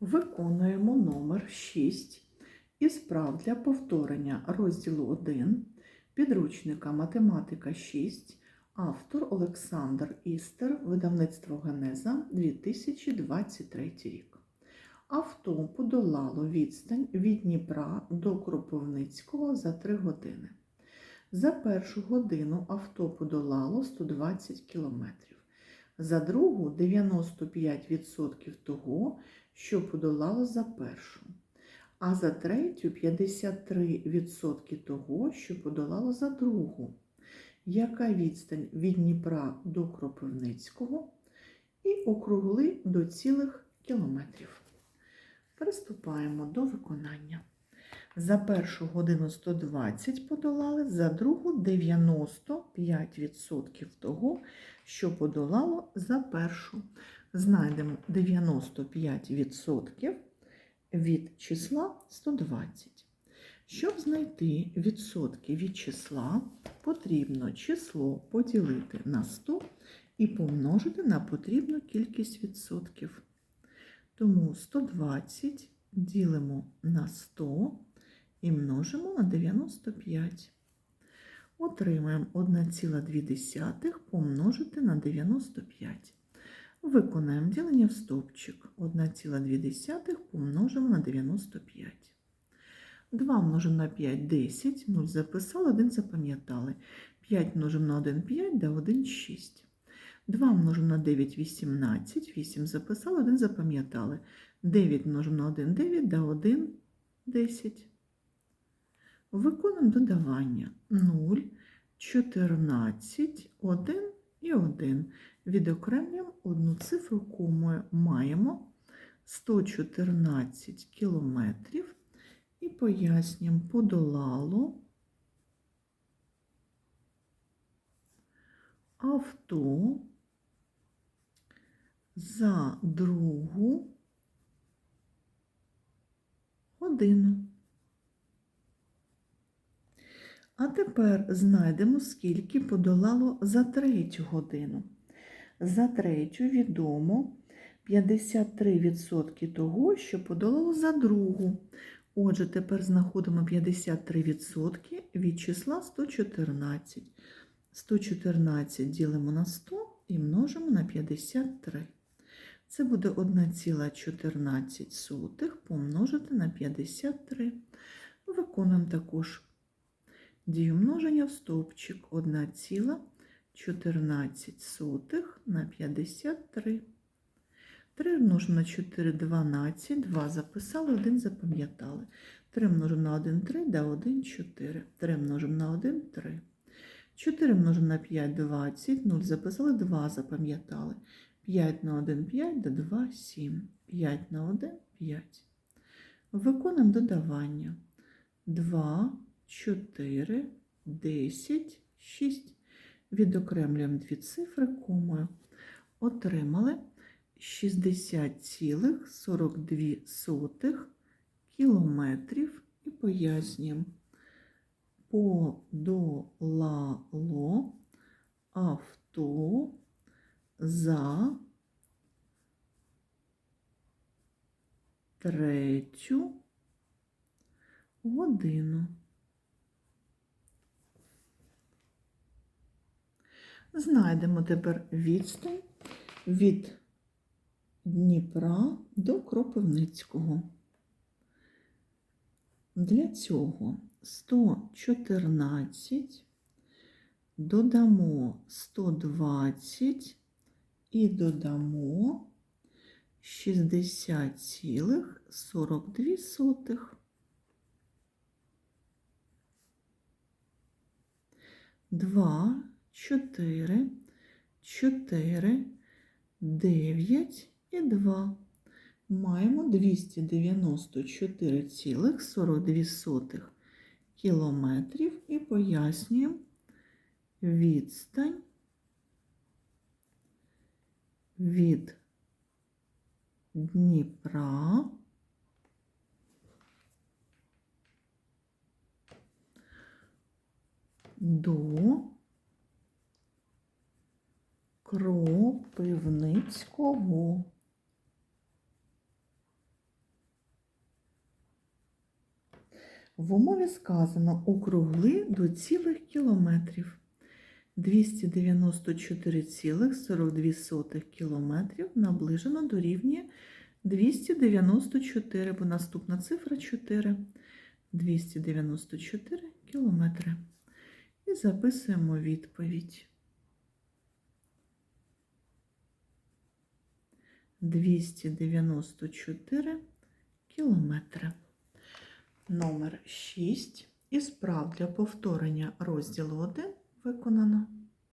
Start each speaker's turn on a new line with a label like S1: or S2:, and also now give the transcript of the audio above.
S1: Виконуємо номер 6 із прав для повторення розділу 1 підручника Математика 6, автор Олександр Істер, видавництво Генеза 2023 рік. Авто подолало відстань від Дніпра до Кропивницького за 3 години. За першу годину авто подолало 120 кілометрів. За другу 95% того, що подолало за першу, а за третю 53% того, що подолало за другу. Яка відстань від Дніпра до Кропивницького і округли до цілих кілометрів. Приступаємо до виконання. За першу годину 120 подолали, за другу 95% того, що подолало за першу. Знайдемо 95% від числа 120. Щоб знайти відсотки від числа, потрібно число поділити на 100 і помножити на потрібну кількість відсотків. Тому 120 ділимо на 100 і множимо на 95. Отримаємо 1,2 помножити на 95. Виконаємо ділення в стовпчик. 1,2 помножимо на 95. 2 множимо на 5 – 10, 0 записали, 1 запам'ятали. 5 множимо на 1 – 5, да 1 – 6. 2 множимо на 9 – 18, 8 записали, 1 запам'ятали. 9 множимо на 1 – 9, да 1 – 10. Виконуємо додавання 0, 14, 1 і 1. Відокремлюємо одну цифру комою. Маємо 114 кілометрів і пояснюємо, подолало авто за другу годину. А тепер знайдемо, скільки подолало за третю годину. За третю відомо 53% того, що подолало за другу. Отже, тепер знаходимо 53% від числа 114. 114 ділимо на 100 і множимо на 53. Це буде 1,14 помножити на 53. Виконуємо також дію множення в стовпчик 1,14 на 53. 3 множимо на 4 – 12, 2 записали, 1 запам'ятали. 3 множимо на 1 – 3, да 1 – 4. 3 множимо на 1 – 3. 4 множимо на 5 – 20, 0 записали, 2 запам'ятали. 5 на 1 – 5, да 2 – 7. 5 на 1 – 5. Виконуємо додавання. 2, 4, 10, 6. Відокремлюємо дві цифри комою. Отримали 60,42 кілометрів і пояснюємо. Подолало авто за третю годину. Знайдемо тепер відстань від Дніпра до Кропивницького. Для цього 114 додамо 120 і додамо 60,42. Два, чотири, чотири, дев'ять і два. Маємо 294,42 кілометрів і пояснюємо відстань від Дніпра до Кропивницького. В умові сказано округли до цілих кілометрів. 294,42 кілометрів наближено до рівня 294, бо наступна цифра 4. 294 кілометри. І записуємо відповідь. 294 кілометри. Номер 6. І справ для повторення розділу 1 виконано.